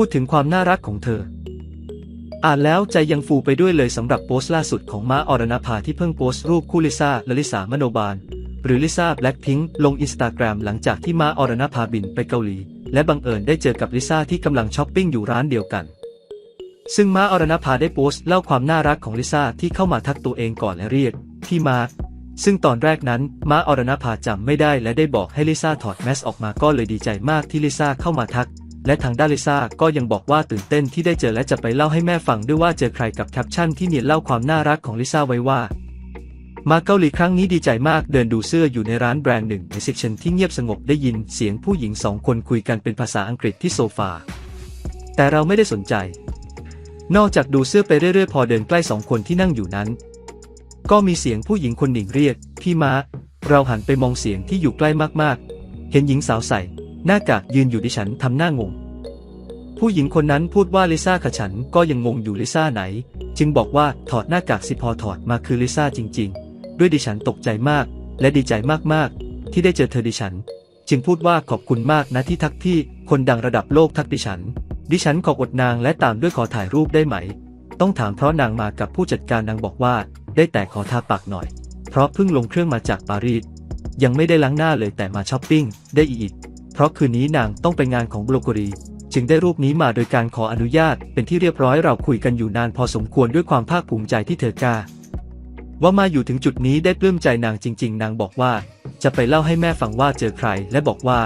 พูดถึงความน่ารักของเธอ อ่านแล้วใจยังฟูไปด้วยเลยสำหรับโพสต์ล่าสุดของม้าอรณภาที่เพิ่งโพสต์รูปคู่ลิซ่าและลิสามโนบาล หรือลิซ่าแบล็คพิงค์ลงอินสตาแกรมหลังจากที่ม้าอรณภาบินไปเกาหลี และบังเอิญได้เจอกับลิซ่าที่กำลังช้อปปิ้งอยู่ร้านเดียวกัน ซึ่งม้าอรณภาได้โพสต์เล่าความน่ารักของลิซ่าที่เข้ามาทักตัวเองก่อนและเรียกพี่มาร์ซึ่งตอนแรกนั้นม้าอรณภาจำไม่ได้และได้บอกให้ลิซ่าถอดแมสออกมาก็เลยดีใจมากที่ลิซ่าเข้ามาทัก และทางด้านลิซ่าก็ยังบอกว่าตื่นเต้นที่ได้เจอและจะไปเล่าให้แม่ฟังด้วยว่าเจอใครกับแคปชั่นที่เนียนเล่าความน่ารักของลิซ่าไว้ว่า มาเกาหลีครั้งนี้ดีใจมากเดินดูเสื้ออยู่ในร้านแบรนด์หนึ่งในเซกชันที่เงียบสงบได้ยินเสียงผู้หญิงสองคนคุยกันเป็นภาษาอังกฤษที่โซฟา แต่เราไม่ได้สนใจ นอกจากดูเสื้อไปเรื่อยๆ พอเดินใกล้สองคนที่นั่งอยู่นั้น ก็มีเสียงผู้หญิงคนหนึ่งเรียกพี่มาเราหันไปมองเสียงที่อยู่ใกล้มากๆ เห็นหญิงสาวใส่ หน้ากากยืนอยู่ดิฉันทำหน้างง ผู้หญิงคนนั้นพูดว่าลิซ่ากับฉันก็ยังงงอยู่ลิซ่าไหน จึงบอกว่าถอดหน้ากากสิพอถอดมาคือลิซ่าจริง ๆ ด้วยดิฉันตกใจมาก และดีใจมากๆ ที่ได้เจอเธอดิฉัน จึงพูดว่าขอบคุณมากนะที่ทักพี่คนดังระดับโลกทักดิฉัน ดิฉันขออดนางและตามด้วยขอถ่ายรูปได้ไหม ต้องถามเพราะนางมากับผู้จัดการนางบอกว่า ได้แต่ขอทาปากหน่อย เพราะเพิ่งลงเครื่องมาจากปารีสยังไม่ได้ล้างหน้าเลยแต่มาช้อปปิ้งได้อีก เพราะคืนนี้นางต้องไปงานของบลูกรีจึงได้รูปนี้มาโดยการขออนุญาตเป็นที่เรียบร้อยเราคุยกันอยู่นานพอสมควรด้วยความภาคภูมิใจที่เธอกล้าว่ามาอยู่ถึงจุดนี้ได้ปลื้มใจนางจริง ๆ นางบอกว่า จะไปเล่าให้แม่ฟังว่าเจอใคร และบอกว่า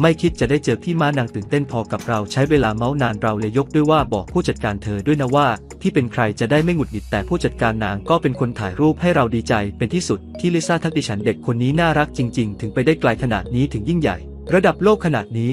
ไม่คิดจะได้เจอพี่มานางตื่นเต้นพอกับเราใช้เวลาเมาส์นานเราเลยยกด้วยว่าบอกผู้จัดการเธอด้วยนะว่า ที่เป็นใครจะได้ไม่หงุดหงิดแต่ผู้จัดการนางก็เป็นคนถ่ายรูปให้เราดีใจเป็นที่สุดที่ลิซ่าทักดิฉันเด็กคนนี้น่ารักจริง ๆ ถึงไปได้ไกลขนาดนี้ถึงยิ่งใหญ่ ระดับโลกขนาดนี้